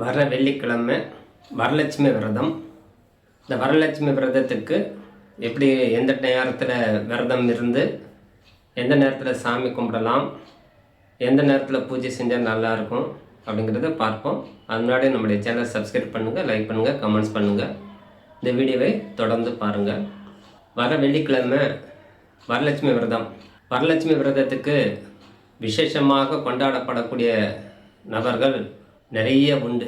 வர வெள்ளிக்கிழமை வரலட்சுமி விரதம். இந்த வரலட்சுமி விரதத்துக்கு எப்படி எந்த நேரத்தில் விரதம் இருந்து எந்த நேரத்தில் சாமி கும்பிடலாம் எந்த நேரத்தில் பூஜை செஞ்சால் நல்லாயிருக்கும் அப்படிங்கிறத பார்ப்போம். அது முன்னாடி நம்முடைய சேனல் சப்ஸ்கிரைப் பண்ணுங்கள் லைக் பண்ணுங்கள் கமெண்ட்ஸ் பண்ணுங்கள் இந்த வீடியோவை தொடர்ந்து பாருங்கள் வர வெள்ளிக்கிழமை வரலட்சுமி விரதம். வரலட்சுமி விரதத்துக்கு விசேஷமாக கொண்டாடப்படக்கூடிய நபர்கள் நிறைய உண்டு.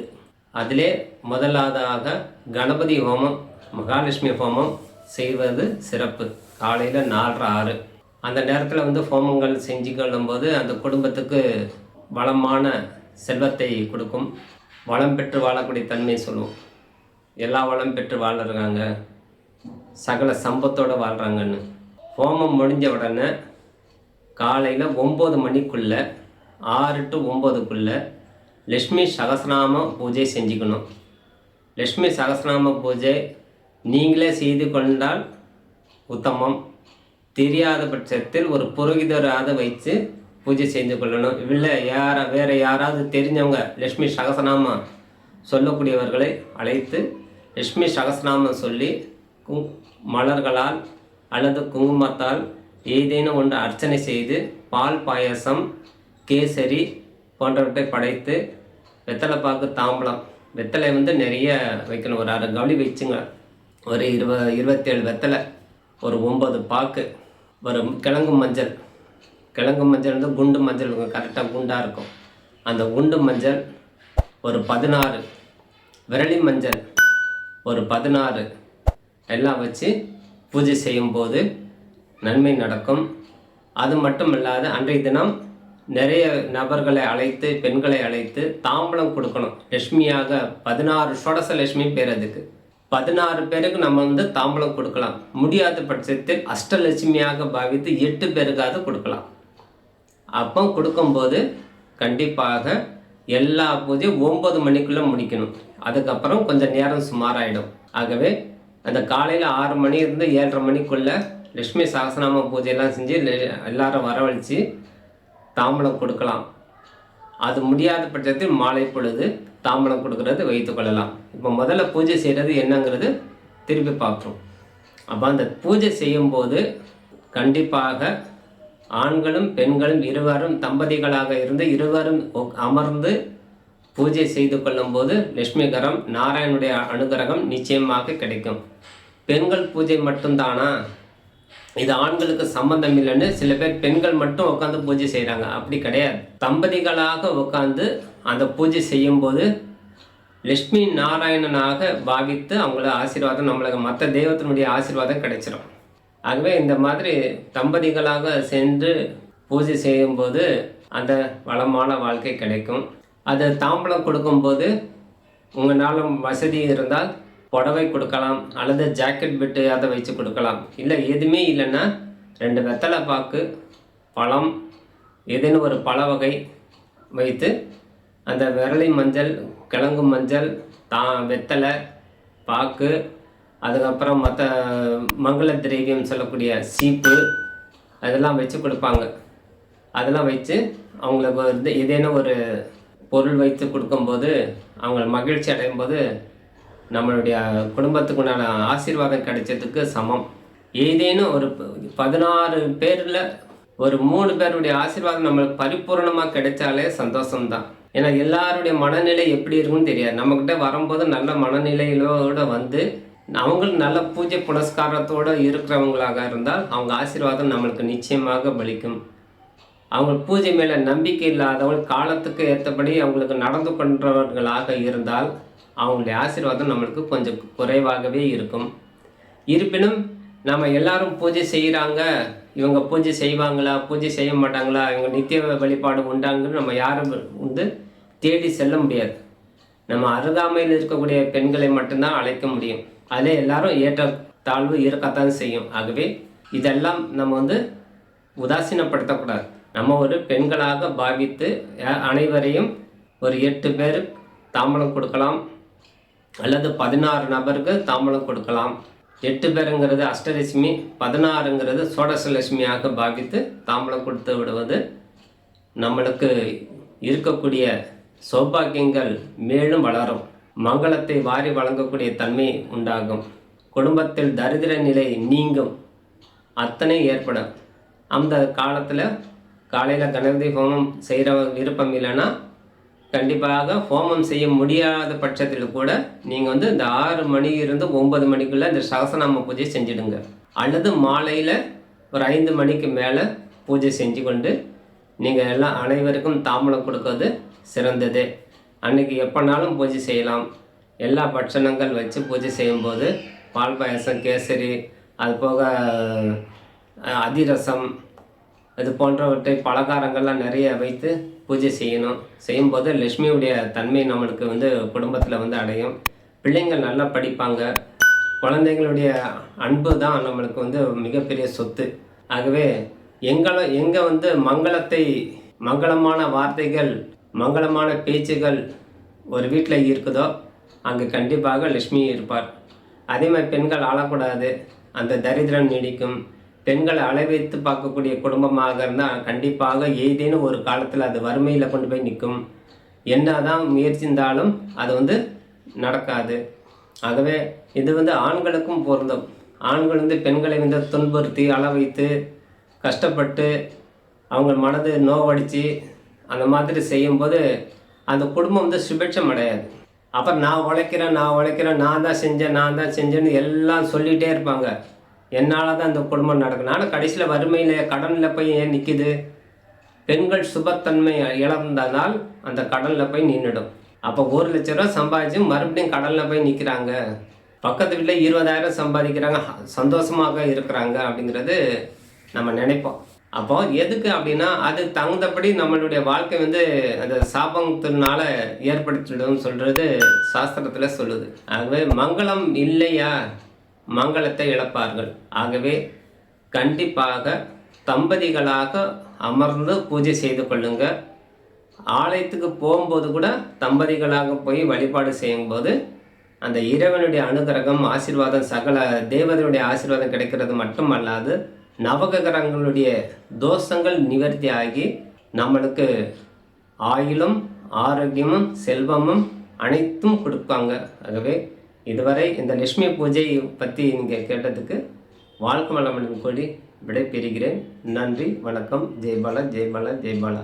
அதிலே முதலாவதாக கணபதி ஹோமம் மகாலட்சுமி ஹோமம் செய்வது சிறப்பு. காலையில் நாலரை ஆறு. அந்த நேரத்தில் வந்து ஹோமங்கள் செஞ்சு கொள்ளும்போது அந்த குடும்பத்துக்கு வளமான செல்வத்தை கொடுக்கும். வளம் பெற்று வாழக்கூடிய தன்மை சொல்லுவோம். எல்லா வளம் பெற்று வாழ்கிறாங்க சகல சம்பத்தோடு வாழ்கிறாங்கன்னு ஹோமம் முடிஞ்ச உடனே காலையில் ஒம்பது மணிக்குள்ளே ஆறு டு ஒம்போதுக்குள்ளே லக்ஷ்மி சகசநாம பூஜை செஞ்சுக்கணும். லக்ஷ்மி சகசநாம பூஜை நீங்களே செய்து கொண்டால் உத்தமம். தெரியாத பட்சத்தில் ஒரு புரோகிதராக வைத்து பூஜை செய்து கொள்ளணும். இல்லை யார வேறு யாராவது தெரிஞ்சவங்க லக்ஷ்மி சகசநாமம் சொல்லக்கூடியவர்களை அழைத்து லக்ஷ்மி சகசநாமம் சொல்லி கு மலர்களால் அல்லது குங்குமத்தால் ஏதேனும் ஒன்று அர்ச்சனை செய்து பால் பாயசம் கேசரி போன்றவற்றை படைத்து வெத்தலைப்பாக்கு தாம்பலம். வெத்தலை வந்து நிறைய வைக்கணும். ஒரு அரை கவலி வச்சுங்க. ஒரு இருப இருபத்தேழு வெத்தலை ஒரு ஒம்பது பாக்கு ஒரு கிழங்கு மஞ்சள். கிழங்கு மஞ்சள் வந்து குண்டு மஞ்சள் கரெக்டாக குண்டாக இருக்கும். அந்த குண்டு மஞ்சள் ஒரு பதினாறு. விரலி மஞ்சள் ஒரு பதினாறு. எல்லாம் வச்சு பூஜை செய்யும்போது நன்மை நடக்கும். அது மட்டும் இல்லாத அன்றைய தினம் நிறைய நபர்களை அழைத்து பெண்களை அழைத்து தாம்பலம் கொடுக்கணும். லட்சுமியாக பதினாறு ஷோடச லட்சுமி பேர் அதுக்கு. பதினாறு பேருக்கு நம்ம வந்து தாம்பலம் கொடுக்கலாம். முடியாத பட்சத்தில் அஷ்டலட்சுமியாக பாவித்து எட்டு பேருக்காவது கொடுக்கலாம். அப்போ கொடுக்கும்போது கண்டிப்பாக எல்லா பூஜையும் ஒம்பது மணிக்குள்ளே முடிக்கணும். அதுக்கப்புறம் கொஞ்சம் நேரம் சுமாராயிடும். ஆகவே அந்த காலையில் ஆறு மணி இருந்து ஏழரை மணிக்குள்ளே லட்சுமி சாகசநாம பூஜையெல்லாம் செஞ்சு எல்லாரும் வரவழைச்சி தாம்பலம் கொடுக்கலாம். அது முடியாத பட்சத்தில் மாலை பொழுது தாம்பலம் கொடுக்கறது வைத்து கொள்ளலாம். இப்போ முதல்ல பூஜை செய்கிறது என்னங்கிறது திருப்பி பார்க்குறோம் அப்போ அந்த பூஜை செய்யும்போது கண்டிப்பாக ஆண்களும் பெண்களும் இருவரும் தம்பதிகளாக இருந்து இருவரும் அமர்ந்து பூஜை செய்து கொள்ளும்போது லட்சுமிகரம் நாராயணுடைய அனுகிரகம் நிச்சயமாக கிடைக்கும். பெண்கள் பூஜை மட்டும்தானா? இது ஆண்களுக்கு சம்மந்தம் இல்லைன்னு சில பேர் பெண்கள் மட்டும் உட்காந்து பூஜை செய்கிறாங்க அப்படி கிடையாது. தம்பதிகளாக உட்காந்து அந்த பூஜை செய்யும்போது லட்சுமி நாராயணனாக பாவித்து அவங்கள ஆசீர்வாதம் நம்மளுக்கு மற்ற தெய்வத்தினுடைய ஆசீர்வாதம் கிடைச்சிடும் ஆகவே இந்த மாதிரி தம்பதிகளாக சென்று பூஜை செய்யும்போது அந்த வளமான வாழ்க்கை கிடைக்கும். அது தாம்பலம் கொடுக்கும்போது உங்களால் வசதி இருந்தால் புடவை கொடுக்கலாம் அல்லது ஜாக்கெட் விட்டு அதை வச்சு கொடுக்கலாம். இல்லை எதுவுமே இல்லைன்னா ரெண்டு வெத்தலை பாக்கு பழம் ஏதேனும் ஒரு பழ வகை வைத்து அந்த விரலி மஞ்சள் கிழங்கு மஞ்சள் தா வெத்தலை பாக்கு அதுக்கப்புறம் மற்ற மங்கள திரவியம் சொல்லக்கூடிய சீப்பு அதெல்லாம் வச்சு கொடுப்பாங்க. அதெல்லாம் வச்சு அவங்களுக்கு வந்து ஏதேனும் ஒரு பொருள் வைத்து கொடுக்கும்போது அவங்கள மகிழ்ச்சி அடையும் போது நம்மளுடைய குடும்பத்துக்கு உண்டான ஆசீர்வாதம் கிடைச்சதுக்கு சமம். ஏதேனும் ஒரு ப- பதினாறு பேரில் ஒரு மூணு பேருடைய ஆசீர்வாதம் நம்மளுக்கு பரிபூர்ணமாக கிடைச்சாலே சந்தோஷம்தான். ஏன்னா எல்லாருடைய மனநிலை எப்படி இருக்குன்னு தெரியாது. நம்மக்கிட்ட வரும்போது நல்ல மனநிலையிலோட வந்து அவங்களும் நல்ல பூஜை புனஸ்காரத்தோடு இருக்கிறவங்களாக இருந்தால் அவங்க ஆசீர்வாதம் நம்மளுக்கு நிச்சயமாக பலிக்கும். அவங்க பூஜை மேலே நம்பிக்கை இல்லாதவங்க காலத்துக்கு ஏற்றபடி அவங்களுக்கு நடந்து கொண்டவர்களாக இருந்தால் அவங்களுடைய ஆசீர்வாதம் நம்மளுக்கு கொஞ்சம் குறைவாகவே இருக்கும். இருப்பினும் நம்ம எல்லாரும் பூஜை செய்கிறாங்க இவங்க பூஜை செய்வாங்களா பூஜை செய்ய மாட்டாங்களா இவங்க நித்திய வழிபாடு உண்டாங்கன்னு நம்ம யாரும் வந்து தேடி செல்ல முடியாது. நம்ம அருகாமையில் இருக்கக்கூடிய பெண்களை மட்டும்தான் அழைக்க முடியும். அதில் எல்லாரும் ஏற்ற தாழ்வு இருக்கத்தான் செய்யும். ஆகவே இதெல்லாம் நம்ம வந்து உதாசீனப்படுத்தக்கூடாது. நம்ம ஒரு பெண்களாக பாவித்து அனைவரையும் ஒரு எட்டு பேர் தாம்பலம் கொடுக்கலாம். அல்லது பதினாறு நபருக்கு தாம்பலம் கொடுக்கலாம். எட்டு பேருங்கிறது அஷ்டலட்சுமி பதினாறுங்கிறது சோடசலட்சுமியாக பாவித்து தாம்பலம் கொடுத்து விடுவது நம்மளுக்கு இருக்கக்கூடிய சௌபாகியங்கள் மேலும் வளரும். மங்களத்தை வாரி வழங்கக்கூடிய தன்மை உண்டாகும். குடும்பத்தில் தரித்திர நிலை நீங்கும். அத்தனை ஏற்படும். அந்த காலத்தில் காலையில் கணபதி ஹோமம் செய்கிற விருப்பம் இல்லைன்னா கண்டிப்பாக ஹோமம் செய்ய முடியாத பட்சத்தில் கூட நீங்கள் வந்து இந்த ஆறு மணி இருந்து ஒன்பது மணிக்குள்ளே இந்த சகசநாம பூஜை செஞ்சிடுங்க. அல்லது மாலையில் ஒரு ஐந்து மணிக்கு மேலே பூஜை செஞ்சு கொண்டு நீங்கள் எல்லாம் அனைவருக்கும் தாமலம் கொடுக்கறது சிறந்தது. அன்னைக்கு எப்போனாலும் பூஜை செய்யலாம். எல்லா பட்சணங்கள் வச்சு பூஜை செய்யும்போது பால் பாயசம் கேசரி அது போக அதிரசம் இது போன்றவற்றை பலகாரங்கள்லாம் நிறைய வைத்து பூஜை செய்யணும். செய்யும்போது லக்ஷ்மியுடைய தன்மை நம்மளுக்கு வந்து குடும்பத்தில் வந்து அடையும். பிள்ளைங்கள் நல்லா படிப்பாங்க. குழந்தைங்களுடைய அன்பு தான் நம்மளுக்கு வந்து மிகப்பெரிய சொத்து. ஆகவே எங்களை எங்கே வந்து மங்களத்தை மங்களமான வார்த்தைகள் மங்களமான பேச்சுகள் ஒரு வீட்டில் இருக்குதோ அங்கே கண்டிப்பாக லக்ஷ்மி இருப்பார். அதே மாதிரி பெண்கள் ஆளக்கூடாது. அந்த தரித்திரம் நீடிக்கும். பெண்களை அளவைத்து பார்க்கக்கூடிய குடும்பமாக இருந்தால் கண்டிப்பாக ஏதேனும் ஒரு காலத்தில் அது வறுமையில் கொண்டு போய் நிற்கும் என்னதான் முயற்சிந்தாலும் அது வந்து நடக்காது. ஆகவே இது வந்து ஆண்களுக்கும் பொருந்தும். ஆண்கள் வந்து பெண்களை வந்து துன்புறுத்தி அள வைத்து கஷ்டப்பட்டு அவங்க மனது நோவடித்து அந்த மாதிரி செய்யும்போது அந்த குடும்பம் வந்து சுபிட்சம் அடையாது அப்புறம் நான் உழைக்கிறேன் நான் உழைக்கிறேன் நான் தான் செஞ்சேன் நான் தான் செஞ்சேன்னு எல்லாம் சொல்லிகிட்டே இருப்பாங்க. என்னால் தான் இந்த குடும்பம் நடக்கணும் ஆனால் கடைசியில் வறுமையில் கடனில் போய் ஏன் நிற்கிது பெண்கள் சுபத்தன்மை இழந்ததால் அந்த கடனில் போய் நின்றுடும் அப்போ ஒரு லட்ச ரூபா சம்பாதிச்சு மறுபடியும் கடனில் போய் நிற்கிறாங்க பக்கத்து வீட்டில் இருபதாயிரம் சம்பாதிக்கிறாங்க. சந்தோஷமாக இருக்கிறாங்க அப்படிங்கிறது நம்ம நினைப்போம். அப்போ எதுக்கு அப்படின்னா அது தகுந்தபடி நம்மளுடைய வாழ்க்கை வந்து அந்த சாபத்தினால ஏற்படுத்திடும் சொல்கிறது சாஸ்திரத்தில் சொல்லுது. ஆகவே மங்களம் இல்லையா? மங்களத்தை இழப்பார்கள். ஆகவே கண்டிப்பாக தம்பதிகளாக அமர்ந்து பூஜை செய்து கொள்ளுங்க. ஆலயத்துக்கு போகும்போது கூட தம்பதிகளாக போய் வழிபாடு செய்யும்போது அந்த இறைவனுடைய அனுகிரகம் ஆசீர்வாதம் சகல தேவதையுடைய ஆசீர்வாதம் கிடைக்கிறது மட்டுமல்லாது நவகிரகங்களுடைய தோஷங்கள் நிவர்த்தி ஆகி நம்மளுக்கு ஆயுளும் ஆரோக்கியமும் செல்வமும் அனைத்தும் கொடுப்பாங்க. ஆகவே இதுவரை இந்த லட்சுமி பூஜை பற்றி நீங்கள் கேட்டதுக்கு வாழ்க்கை வளமுடன் கூடி விடை பெறுகிறேன் நன்றி வணக்கம். ஜெய்பாலா ஜெய்பாலா ஜெய்பாலா